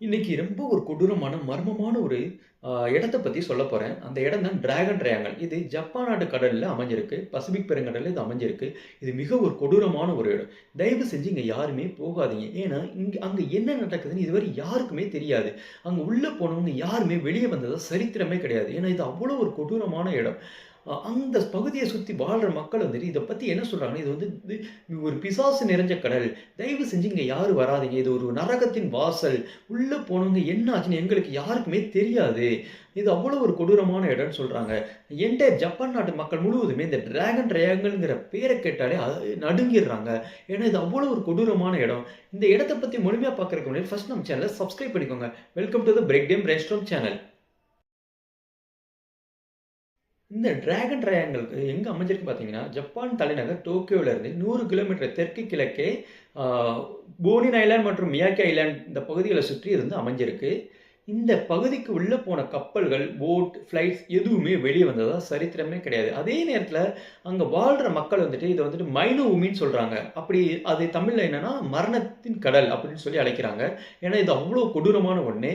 இன்னைக்கு ரொம்ப ஒரு கொடூரமான, மர்மமான ஒரு இடத்தை இடத்த சொல்ல சொல்லப் அந்த இடம் தான் டிராகன் ட்ரையாங்கல் இது ஜப்பான் நாட்டு கடலில் அமைஞ்சிருக்கு. பசிபிக் பெருங்கடலில் இது அமைஞ்சிருக்கு. இது மிக ஒரு கொடூரமான ஒரு இடம். தயவு செஞ்சு இங்கே யாருமே போகாதீங்க. ஏன்னா, இங்கே அங்கே என்ன நடக்குதுன்னு இதுவரை யாருக்குமே தெரியாது. அங்கே உள்ளே போனவங்க யாருமே வெளியே வந்ததாக சரித்திரமே கிடையாது. ஏன்னா, இது அவ்வளோ ஒரு கொடூரமான இடம். அந்த பகுதியை சுற்றி வாழ்கிற மக்கள் வந்துட்டு இதை பற்றி என்ன சொல்கிறாங்கன்னா இது வந்து இது ஒரு பிசாசு நிறைஞ்ச கடல். தயவு செஞ்சு இங்கே யாரும் வராதீங்க. இது ஒரு நரகத்தின் வாசல். உள்ளே போனவங்க என்ன ஆச்சுன்னு எங்களுக்கு யாருக்குமே தெரியாது. இது அவ்வளோ ஒரு கொடூரமான இடம்னு சொல்கிறாங்க என்கிட்ட ஜப்பான் நாட்டு மக்கள் முழுவதுமே இந்த டிராகன் ட்ரையாங்கிள்ங்கிற பேரை கேட்டாலே அது நடுங்கிடுறாங்க ஏன்னா, இது அவ்வளோ ஒரு கொடூரமான இடம். இந்த இடத்த பற்றி முழுமையாக பார்க்குறதுக்கு முன்னாடி ஃபஸ்ட் நம்ம சேனலை சப்ஸ்கிரைப் பண்ணிக்கோங்க. Welcome to the break the restroom channel. இந்த டிராகன் ட்ரையாங்கல் எங்க அமைஞ்சிருக்கு பார்த்தீங்கன்னா, ஜப்பான் தலைநகர் டோக்கியோல இருந்து 100 கிலோமீட்டர் தெற்கு கிழக்கே போனின் ஐலேண்ட் மற்றும் மியாக்கி ஐலேண்ட் இந்த பகுதிகளை சுற்றி இருந்து அமைஞ்சிருக்கு. இந்த பகுதிக்கு உள்ளே போன கப்பல்கள், போட், ஃப்ளைட்ஸ் எதுவுமே வெளியே வந்ததா சரித்திரமே கிடையாது. அதே நேரத்தில் அங்கே வாழ்கிற மக்கள் வந்துட்டு இதை வந்துட்டு மைனோ உமின்னு சொல்கிறாங்க அப்படி அது தமிழில் என்னென்னா மரணத்தின் கடல் அப்படின்னு சொல்லி அழைக்கிறாங்க. ஏன்னா, இது அவ்வளோ கொடூரமான ஒன்று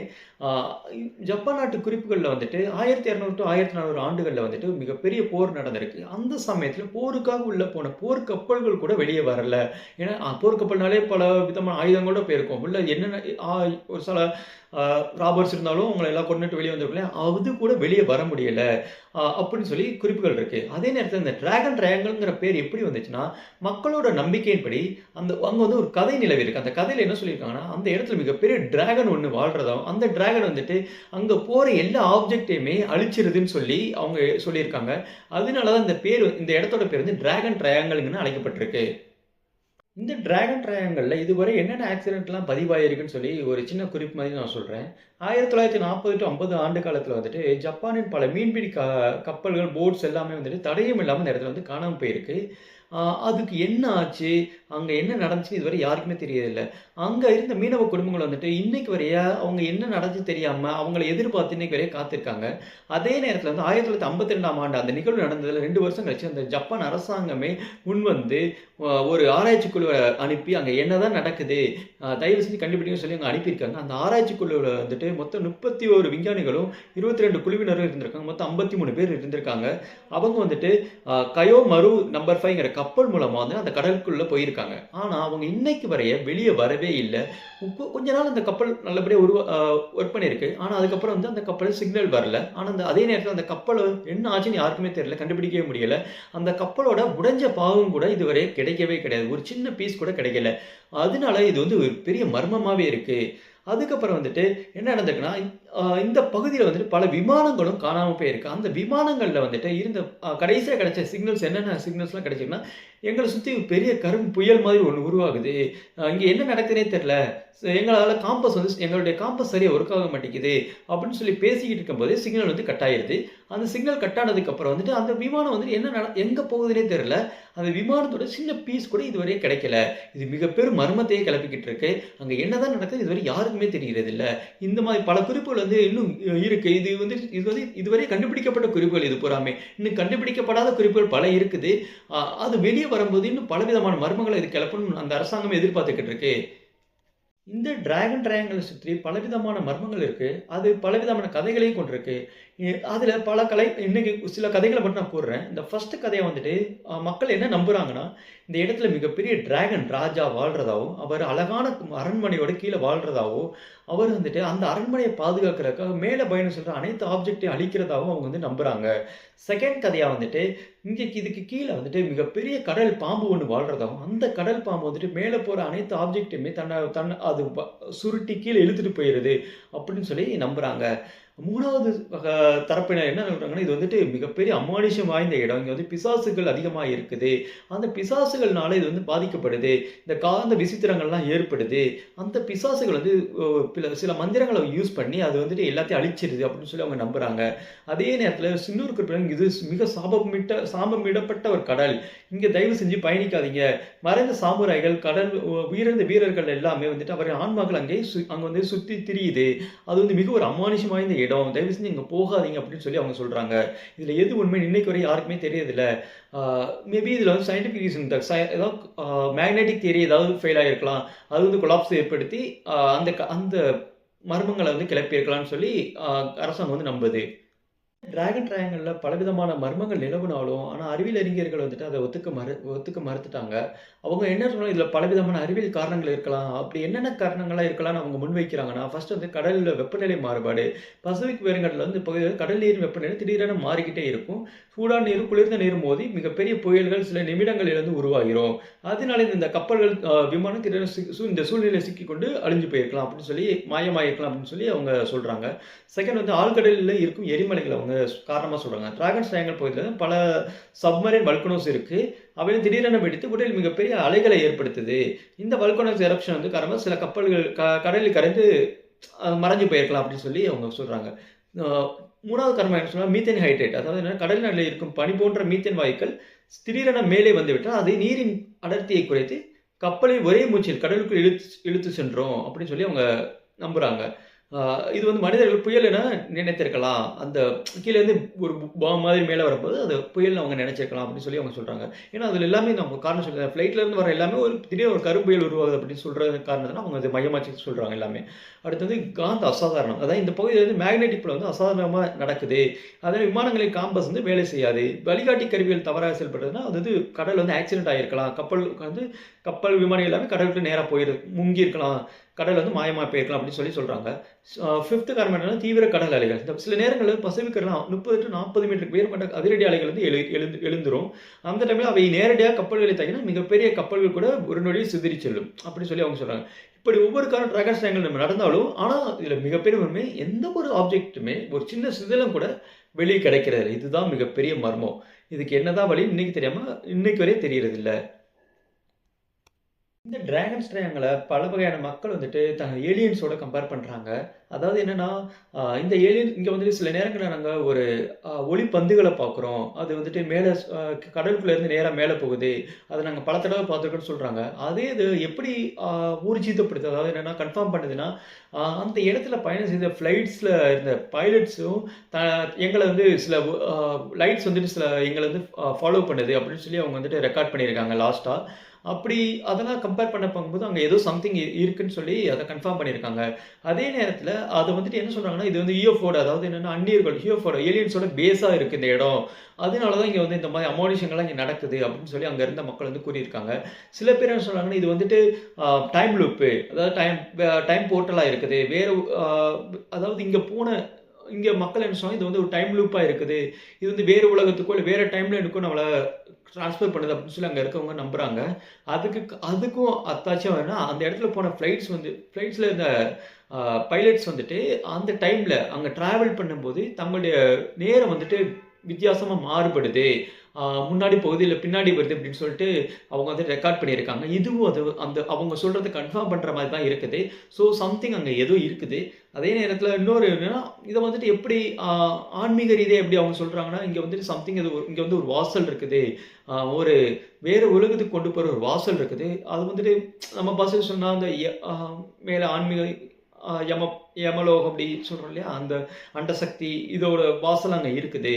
ஜப்பான் நாட்டு குறிப்புகளில் வந்துட்டு 1200 டூ 1400 ஆண்டுகள்ல வந்துட்டு மிகப்பெரிய போர் நடந்திருக்கு. அந்த சமயத்தில் போருக்காக உள்ளே போன போர் கப்பல்கள் கூட வெளியே வரல. ஏன்னா, போர் கப்பல்னாலே பல விதமான ஆயுதங்களோட போயிருக்கும். உள்ள என்னென்ன ஆ ஒரு சில ராபர்ட்ஸ் ராபர்ஸ் இருந்தாலும் அவங்கள எல்லாம் கொண்டுட்டு வெளியே வந்திருக்கும். அது கூட வெளியே வர முடியல. அப்படின்னு சொல்லி குறிப்புகள் இருக்கு. அதே நேரத்தில் இந்த டிராகன் ட்ரையாங்கிள்ங்கிற பேர் எப்படி வந்துச்சுன்னா, மக்களோட நம்பிக்கையின்படி அந்த அங்கே வந்து ஒரு கதை நிலவியிருக்கு. அந்த கதையில் என்ன சொல்லியிருக்காங்கன்னா, அந்த இடத்துல மிகப்பெரிய டிராகன் ஒன்று வாழ்றதாவும், அந்த டிராகன் வந்துட்டு அங்கே போகிற எல்லா ஆப்ஜெக்ட்டையுமே அழிச்சிருதுன்னு சொல்லி அவங்க சொல்லியிருக்காங்க. அதனால தான் இந்த பேர் இந்த இடத்தோட பேர் வந்து டிராகன் ட்ரையாங்கிள்னு அழைக்கப்பட்டிருக்கு. இந்த டிராகன் ட்ரையாங்கலில் இதுவரை என்னென்ன ஆக்சிடென்ட்லாம் பதிவாகியிருக்குன்னு சொல்லி ஒரு சின்ன குறிப்பு மாதிரி நான் சொல்கிறேன் ஆயிரத்தி தொள்ளாயிரத்தி நாற்பது டு ஐம்பது ஆண்டு காலத்தில் வந்துட்டு ஜப்பானின் பல மீன்பிடி க கப்பல்கள், போட்ஸ் எல்லாமே வந்துட்டு தடையும் இல்லாமல் இந்த இடத்துல வந்து காணாம போயிருக்கு. அதுக்கு என்ன ஆச்சு? அங்கே என்ன நடந்துச்சுன்னு இதுவரை யாருக்குமே தெரியதில்ல. அங்கே இருந்த மீனவ குடும்பங்கள் வந்துட்டு இன்னைக்கு வரைய அவங்க என்ன நடந்துச்சு தெரியாமல் அவங்கள எதிர்பார்த்து இன்னைக்கு வரைய காத்திருக்காங்க. அதே நேரத்தில் வந்து 1952ஆம் ஆண்டு அந்த நிகழ்வு நடந்ததில் ரெண்டு வருஷம் கழிச்சு அந்த ஜப்பான் அரசாங்கமே முன்வந்து ஒரு ஆராய்ச்சி குழுவை அனுப்பி அங்கே என்னதான் நடக்குது? தயவு செஞ்சு கண்டுபிடிக்கும் சொல்லி அங்கே அனுப்பியிருக்காங்க. அந்த ஆராய்ச்சி குழுவில் வந்துட்டு மொத்தம் 31 விஞ்ஞானிகளும், 22 குழுவினரும் இருந்திருக்காங்க. மொத்தம் 53 பேர் இருந்திருக்காங்க. அவங்க வந்துட்டு கயோ மரு நம்பர் ஃபைவ்ங்கிற கப்பல் மூலமாக வந்து அந்த கடலுக்குள்ளே போயிருக்காங்க. ஆனா, அவங்க இன்னைக்கு வரைய வெளியே வரவே இல்லை கொஞ்ச நாள் அந்த கப்பல் நல்லபடியாக உருவ ஒர்க் பண்ணியிருக்கு. ஆனால் அதுக்கப்புறம் வந்து அந்த கப்பல் சிக்னல் வரல. ஆனால் அந்த அதே நேரத்தில் அந்த கப்பல் என்ன ஆச்சுன்னு யாருக்குமே தெரியல. கண்டுபிடிக்கவே முடியல. அந்த கப்பலோட உடைஞ்ச பாகம் கூட இதுவரை கிடைக்கவே கிடையாது. ஒரு சின்ன பீஸ் கூட கிடைக்கல. அதனால இது வந்து ஒரு பெரிய மர்மமாகவே இருக்குது அதுக்கப்புறம் வந்துட்டு என்ன நடந்திருக்குன்னா, இந்த பகுதியில் வந்துட்டு பல விமானங்களும் காணாமல் போயிருக்கு. அந்த விமானங்களில் வந்துட்டு இருந்த கடைசியாக கிடைச்ச சிக்னல்ஸ் என்னென்ன சிக்னல்ஸ்லாம் கிடைச்சிங்கன்னா எங்களை சுற்றி பெரிய கரும் புயல் மாதிரி ஒன்று உருவாகுது. இங்கே என்ன நடக்குதுன்னே தெரில எங்களால் காம்பஸ் வந்து எங்களுடைய காம்பஸ் சரியாக ஒர்க் ஆக மாட்டேங்குது. அப்படின்னு சொல்லி பேசிக்கிட்டு இருக்கும்போது சிக்னல் வந்து கட் ஆயிடுது அந்த சிக்னல் கட் ஆனதுக்கு அப்புறம் வந்துட்டு அந்த விமானம் வந்துட்டு என்ன நட எங்க போகுதுனே தெரியல. அந்த விமானத்தோட சின்ன பீஸ் கூட இதுவரையும் கிடைக்கல. இது மிக பெரும் மர்மத்தையே கிளப்பிக்கிட்டு இருக்கு. அங்க என்னதான் நடக்குது இதுவரை யாருக்குமே தெரிகிறதில்ல. இந்த மாதிரி பல குறிப்புகள் வந்து இன்னும் இருக்கு. இது வந்து இது வந்து இதுவரை கண்டுபிடிக்கப்பட்ட குறிப்புகள் இது பூராமே. இன்னும் கண்டுபிடிக்கப்படாத குறிப்புகள் பல இருக்குது. அது வெளியே வரும்போது இன்னும் பல விதமான மர்மங்களை இது கிளப்பணும்னு அந்த அரசாங்கம் எதிர்பார்த்துக்கிட்டு இருக்கு. இந்த டிராகன் ட்ரையாங்கிள சுற்றி பலவிதமான மர்மங்கள் இருக்கு. அது பலவிதமான கதைகளையும் கொண்டிருக்கு. அதில் பல கலை இன்னைக்கு சில கதைகளை மட்டும் நான் கூறுறேன். இந்த ஃபர்ஸ்ட் கதையை வந்துட்டு மக்கள் என்ன நம்புறாங்கன்னா, இந்த இடத்துல மிகப்பெரிய டிராகன் ராஜா வாழ்றதாவும், அவர் அழகான அரண்மனையோட கீழே வாழ்கிறதாவோ அவர் வந்துட்டு அந்த அரண்மனையை பாதுகாக்கிறதுக்காக மேலே பயணம் சொல்கிற அனைத்து ஆப்ஜெக்ட்டையும் அழிக்கிறதாகவும் அவங்க வந்து நம்புறாங்க. செகண்ட் கதையாக வந்துட்டு, இங்கே இதுக்கு கீழே வந்துட்டு மிகப்பெரிய கடல் பாம்பு ஒன்று வாழ்கிறதாகவும் அந்த கடல் பாம்பு வந்துட்டு மேலே போகிற அனைத்து ஆப்ஜெக்ட்டையுமே தன்னை தன்னை அது ப சுருட்டி கீழே இழுத்துட்டு போயிடுது அப்படின்னு சொல்லி நம்புகிறாங்க மூணாவது தரப்பினர் என்ன சொல்கிறாங்கன்னா இது வந்துட்டு மிகப்பெரிய அமானுஷம் வாய்ந்த இடம். இங்கே வந்து பிசாசுகள் அதிகமாக இருக்குது. அந்த பிசாசுகள்னால இது வந்து பாதிக்கப்படுது. இந்த காந்த விசித்திரங்கள்லாம் ஏற்படுது. அந்த பிசாசுகள் வந்து பில சில மந்திரங்களை யூஸ் பண்ணி அது வந்துட்டு எல்லாத்தையும் அழிச்சிருது அப்படின்னு சொல்லி அவங்க நம்புகிறாங்க அதே நேரத்தில் சின்னூர் குறிப்பிடம் இது மிக சாபமிட்ட சாபமிடப்பட்ட ஒரு கடல். இங்கே தயவு செஞ்சு பயணிக்காதீங்க. மறைந்த சாமுராய்கள், கடல் உயிரிழந்த வீரர்கள் எல்லாமே வந்துட்டு அவரின் ஆன்மாக்கள் அங்கே சு அங்கே வந்து சுற்றி திரியுது. அது வந்து மிக ஒரு அமானுஷம் வாய்ந்த இடம். தயவு செஞ்சு இங்கே போகாதீங்க அப்படின்னு சொல்லி அவங்க சொல்கிறாங்க இதில் எது உண்மை இன்னைக்கு வரை யாருக்குமே தெரியதில்ல மேபி இதில் வந்து சயின்டிஃபிக் ரீசன் இந்த ச ஏதாவது மேக்னெட்டிக் தியரி ஏதாவது ஃபெயில் ஆகியிருக்கலாம். அது வந்து கொலாப்ஸ் ஏற்படுத்தி அந்த க அந்த மர்மங்களை வந்து கிளப்பியிருக்கலாம்னு சொல்லி அரசாங்கம் வந்து நம்புது. டிராகன் ட்ரையாங்கலில் பலவிதமான மர்மங்கள் நிலவுனாலும், ஆனால் அறிவியல் அறிஞர்கள் வந்துட்டு அதை ஒத்துக்க மறு ஒத்துக்க மறுத்துட்டாங்க. அவங்க என்ன சொன்னாலும் இதில் பலவிதமான அறிவியல் காரணங்கள் இருக்கலாம். அப்படி என்னென்ன காரணங்களாக இருக்கலாம்னு அவங்க முன்வைக்கிறாங்கன்னா, ஃபர்ஸ்ட் வந்து கடலில் வெப்பநிலை மாறுபாடு. பசிபிக் பெருங்கடல்ல வந்து பகுதியில் கடல் நீர் வெப்பநிலை திடீரென மாறிக்கிட்டே இருக்கும். சூடான நீரும், குளிர்ந்த நீரும் மோதி மிகப்பெரிய புயல்கள் சில நிமிடங்களில் வந்து உருவாகிரும். அதனால இந்த கப்பல்கள் விமானம் திடீரென இந்த சூழ்நிலை சிக்கிக்கொண்டு அழிஞ்சு போயிருக்கலாம் அப்படின்னு சொல்லி மாயமாயிருக்கலாம் அப்படின்னு சொல்லி அவங்க சொல்கிறாங்க செகண்ட் வந்து ஆழ்கடலில் இருக்கும் எரிமலைகளை அவங்க காரணமாக சொல்கிறாங்க டிராகன்ஸ் ட்ரையாங்கிள் பகுதியில் பல சப்மரின் வல்கனோஸ் இருக்குது அவை திடீரென வெடித்து உடலில் மிகப்பெரிய அலைகளை ஏற்படுத்துது. இந்த வல்கனோஸ் எரப்ஷன் வந்து காரணமாக சில கப்பல்கள் க கடலில் கரைந்து மறைஞ்சு போயிருக்கலாம் அப்படின்னு சொல்லி அவங்க சொல்கிறாங்க மூணாவது கர்மம் என்ன சொன்னால் மீத்தேன் ஹைட்ரேட் அதாவது என்ன? கடல் நிலையில் இருக்கும் பனி போன்ற மீத்தேன் வாயுக்கள் திடீரென மேலே வந்துவிட்டால் அதை நீரின் அடர்த்தியை குறைத்து கப்பலை ஒரே மூச்சில் கடலுக்குள் இழுத்து இழுத்து சென்றோம் அப்படின்னு சொல்லி அவங்க நம்புகிறாங்க இது வந்து மனிதர்கள் புயல் என நினைத்திருக்கலாம். அந்த கீழேருந்து ஒரு பாம் மாதிரி மேலே வரும்போது அது புயல்னு அவங்க நினைச்சிருக்கலாம் அப்படின்னு சொல்லி அவங்க சொல்கிறாங்க ஏன்னா அதில் எல்லாமே நம்ம காரணம் சொல்ல ஃப்ளைட்லேருந்து வர எல்லாமே ஒரு திடீர்னு ஒரு கரும்புயல் உருவாகுது அப்படின்னு சொல்றது காரணத்தினால அவங்க அது மையமாச்சு வச்சு எல்லாமே. அடுத்தது காந்த அசாதாரணம். அதாவது இந்த பகுதியில் வந்து மேக்னெட்டிக் புலம் வந்து அசாதாரணமாக நடக்குது. அதில் விமானங்களின் காம்பஸ் வந்து வேலை செய்யாது. வழிகாட்டி கருவிகள் தவறாக செயல்படுறதுன்னா, அது வந்து கடல் வந்து ஆக்சிடென்ட் ஆகியிருக்கலாம். கப்பல் வந்து கப்பல், விமானம் எல்லாமே கடலுக்கு நேராக போயிரு முங்கியிருக்கலாம். கடல் வந்து மாயமாக போயிருக்கலாம் அப்படின்னு சொல்லி சொல்கிறாங்க ஃபிஃப்த்து 5த் காரணம் என்னன்னா தீவிர கடல் அலைகள். இந்த சில நேரங்களில் பசிபிக் கடல்ல 30 டூ 40 மீட்டருக்கு உயரப்பட்ட அதிரடி அலைகள் வந்து எழு எழுந்து எழுந்துரும். அந்த டைமில் அவை நேரடியாக கப்பல்களை தாக்கினா மிகப்பெரிய கப்பல்கள் கூட ஒரு நொடியில் சிதறி செல்லும். அப்படின்னு சொல்லி அவங்க சொல்கிறாங்க இப்படி ஒவ்வொரு காரணம் டிராகன் நம்ம நடந்தாலும், ஆனால் இதில் மிகப்பெரிய உண்மை எந்த ஒரு ஆப்ஜெக்ட்டுமே ஒரு சின்ன சிதிலம் கூட வெளியே கிடைக்கிறதில்ல. இதுதான் மிகப்பெரிய மர்மம். இதுக்கு என்னதான் வழி இன்னைக்கு தெரியாமல் இன்னைக்கு வரையே தெரியறதில்லை இந்த டிராகன்ஸ் ட்ரையாங்கிள பல வகையான மக்கள் வந்துட்டு தங்க ஏலியன்ஸோட கம்பேர் பண்ணுறாங்க அதாவது என்னென்னா இந்த ஏலியன் இங்கே வந்துட்டு சில நேரங்களில் நாங்கள் ஒரு ஒளி பந்துகளை பார்க்குறோம். அது வந்துட்டு மேலே கடலுக்குள்ளேருந்து நேராக மேலே போகுது. அதை நாங்கள் பல தடவை பார்த்துருக்கோம்னு சொல்கிறாங்க அதே இது எப்படி ஊர்ஜிதப்படுது அதாவது என்னன்னா கன்ஃபார்ம் பண்ணுதுன்னா, அந்த இடத்துல பயணம் செய்த ஃப்ளைட்ஸில் இருந்த பைலட்ஸும் த எங்களை வந்து சில லைட்ஸ் வந்துட்டு சில எங்களை வந்து ஃபாலோ பண்ணுது அப்படின்னு சொல்லி அவங்க வந்துட்டு ரெக்கார்ட் பண்ணியிருக்காங்க லாஸ்ட்டாக அப்படி அதெல்லாம் கம்பேர் பண்ண பார்க்கும்போது, அங்கே ஏதோ சம்திங் இருக்குன்னு சொல்லி அதை கன்ஃபார்ம் பண்ணியிருக்காங்க. அதே நேரத்தில் அதை வந்துட்டு என்ன சொல்கிறாங்கன்னா இது வந்து யுஎஃப்ஓட அதாவது என்னன்னா அந்நியர்கள் யுஎஃப்ஓட ஏலியன்ஸோட பேஸாக இருக்குது இந்த இடம். அதனால தான் இங்கே வந்து இந்த மாதிரி அமானுஷங்கள்லாம் இங்கே நடக்குது அப்படின்னு சொல்லி அங்கே இருந்த மக்கள் வந்து கூறியிருக்காங்க. சில பேர் என்ன சொல்கிறாங்கன்னா இது வந்துட்டு டைம் லூப்பு அதாவது டைம் டைம் போர்ட்டலாக இருக்குது. வேறு அதாவது இங்கே போன இங்கே மக்கள் என்ன சொன்னாங்க, இது வந்து ஒரு டைம் லூப்பாக இருக்குது. இது வந்து வேறு உலகத்துக்கோ, இல்லை வேறு டைமில் டைம்லைனுக்கோ நம்மள ட்ரான்ஸ்ஃபர் பண்ணுது அப்படின்னு சொல்லி அங்கே இருக்கவங்க நம்புகிறாங்க அதுக்கு அதுக்கும் அத்தாச்சும் என்னன்னா, அந்த இடத்துல போன ஃப்ளைட்ஸ் வந்து ஃப்ளைட்ஸில் இருந்த பைலட்ஸ் வந்துட்டு அந்த டைமில் அங்கே ட்ராவல் பண்ணும்போது தங்களுடைய நேரம் வந்துட்டு வித்தியாசமாக மாறுபடுது. முன்னாடி பகுதியில் பின்னாடி வருது அப்படின்னு சொல்லிட்டு அவங்க வந்து ரெக்கார்ட் பண்ணியிருக்காங்க. இதுவும் அது அந்த அவங்க சொல்கிறது கன்ஃபார்ம் பண்ணுற மாதிரி தான் இருக்குது. ஸோ சம்திங் அங்கே ஏதோ இருக்குது. அதே நேரத்தில் இன்னொரு என்னன்னா, இதை வந்துட்டு எப்படி ஆன்மீக ரீதியாக எப்படி அவங்க சொல்கிறாங்கன்னா இங்கே வந்துட்டு சம்திங் இது இங்கே வந்து ஒரு வாசல் இருக்குது. ஒரு வேறு உலகத்துக்கு கொண்டு போகிற ஒரு வாசல் இருக்குது. அது வந்துட்டு நம்ம பஸ்ஸில் சொன்னால் அந்த மேலே ஆன்மீக யம யமலோகம் அப்படி சொல்கிறோம் இல்லையா? அந்த அண்டசக்தி இதோட வாசல் அங்கே இருக்குது.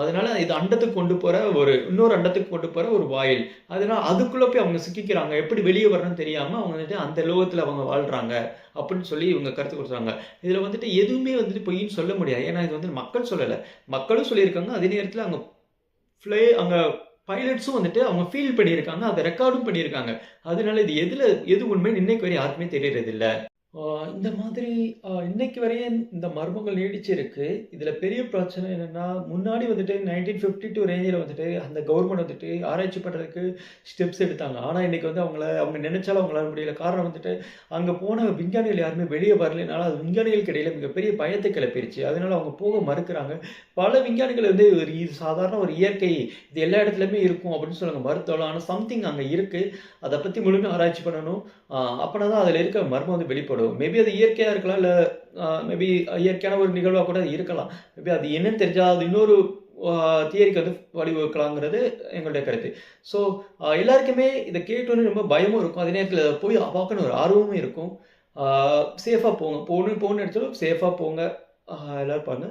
அதனால இது அண்டத்துக்கு கொண்டு போகிற ஒரு இன்னொரு அண்டத்துக்கு கொண்டு போகிற ஒரு வாயில். அதனால அதுக்குள்ளே போய் அவங்க சிக்கிக்கிறாங்க. எப்படி வெளியே வரணும்னு தெரியாமல் அவங்க வந்துட்டு அந்த லோகத்தில் அவங்க வாழ்கிறாங்க அப்படின்னு சொல்லி இவங்க கருத்து கொடுத்துறாங்க இதில் வந்துட்டு எதுவுமே வந்துட்டு பொய்ன்னு சொல்ல முடியாது. ஏன்னா இது வந்து மக்கள் சொல்லலை மக்களும் சொல்லியிருக்காங்க. அதே நேரத்தில் அங்கே ஃப்ளே அங்கே பைலட்ஸும் வந்துட்டு அவங்க ஃபீல் பண்ணியிருக்காங்க. அதை ரெக்கார்டும் பண்ணியிருக்காங்க. அதனால இது எதில் எது உண்மைன்னு இன்னைக்கு வரை யாருக்குமே தெரியறதில்லை இந்த மாதிரி இன்னைக்கு வரையும் இந்த மர்மங்கள் நீடிச்சிருக்கு. இதுல பெரிய பிரச்சனை என்னன்னா, முன்னாடி வந்துட்டு 1952 ரேஞ்சுல வந்துட்டு அந்த கவர்மெண்ட் வந்துட்டு ஆராய்ச்சி பண்றதுக்கு ஸ்டெப்ஸ் எடுத்தாங்க. ஆனா இன்னைக்கு வந்து அவங்கள அவங்க நினைச்சாலும் அவங்களால முடியல. காரணம் வந்துட்டு அங்க போன விஞ்ஞானிகள் யாருமே வெளியே வரலைனால, அது விஞ்ஞானிகளுக்கு இடையில மிகப்பெரிய பயத்தை கிளப்பிருச்சு. அதனால அவங்க போக மறுக்கிறாங்க. பல விஞ்ஞானிகள் வந்து ஒரு இது சாதாரண ஒரு இயற்கை, இது எல்லா இடத்துலையுமே இருக்கும் அப்படின்னு சொல்லுவாங்க மறுத்தாலும், ஆனால் சம்திங் அங்கே இருக்கு. அதை பத்தி முழுமையாக ஆராய்ச்சி பண்ணணும். அப்படின்னா தான் அதில் இருக்க மர்மம் வந்து வெளிப்படும். மேபி அது இயற்கையாக இருக்கலாம். இல்லை மேபி இயற்கையான ஒரு நிகழ்வாக கூட அது இருக்கலாம். மேபி அது என்னன்னு தெரிஞ்சால் அது இன்னொரு தியரிக்கு வந்து வழிவகுக்கலாங்கிறது எங்களுடைய கருத்து. ஸோ எல்லாருக்குமே இதை கேட்டோன்னு ரொம்ப பயமும் இருக்கும். அதே நேரத்தில் போய் பார்க்கணும் ஒரு ஆர்வமும் இருக்கும். சேஃபாக போங்க. போகணும் போகணும்னு நினச்சாலும் சேஃபாக போங்க. எல்லோரும் எல்லாரும் பாருங்க.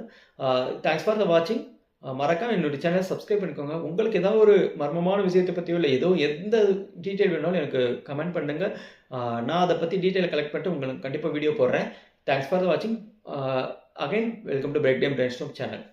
தேங்க்ஸ் ஃபார் த வாட்சிங். மறக்காமல் மறக்காம என்னுடைய சேனலை சப்ஸ்கிரைப் பண்ணிக்கோங்க. உங்களுக்கு ஏதாவது ஒரு மர்மமான விஷயத்தை பற்றியோ இல்லை ஏதோ எந்த டீட்டெயில் வேணாலும் எனக்கு கமெண்ட் பண்ணுங்கள் நான் அதை பற்றி டீட்டெயில் கலெக்ட் பண்ணிட்டு உங்களுக்கு கண்டிப்பாக வீடியோ போடுறேன். தேங்க்ஸ் ஃபார் வாட்சிங் again welcome to break the brain channel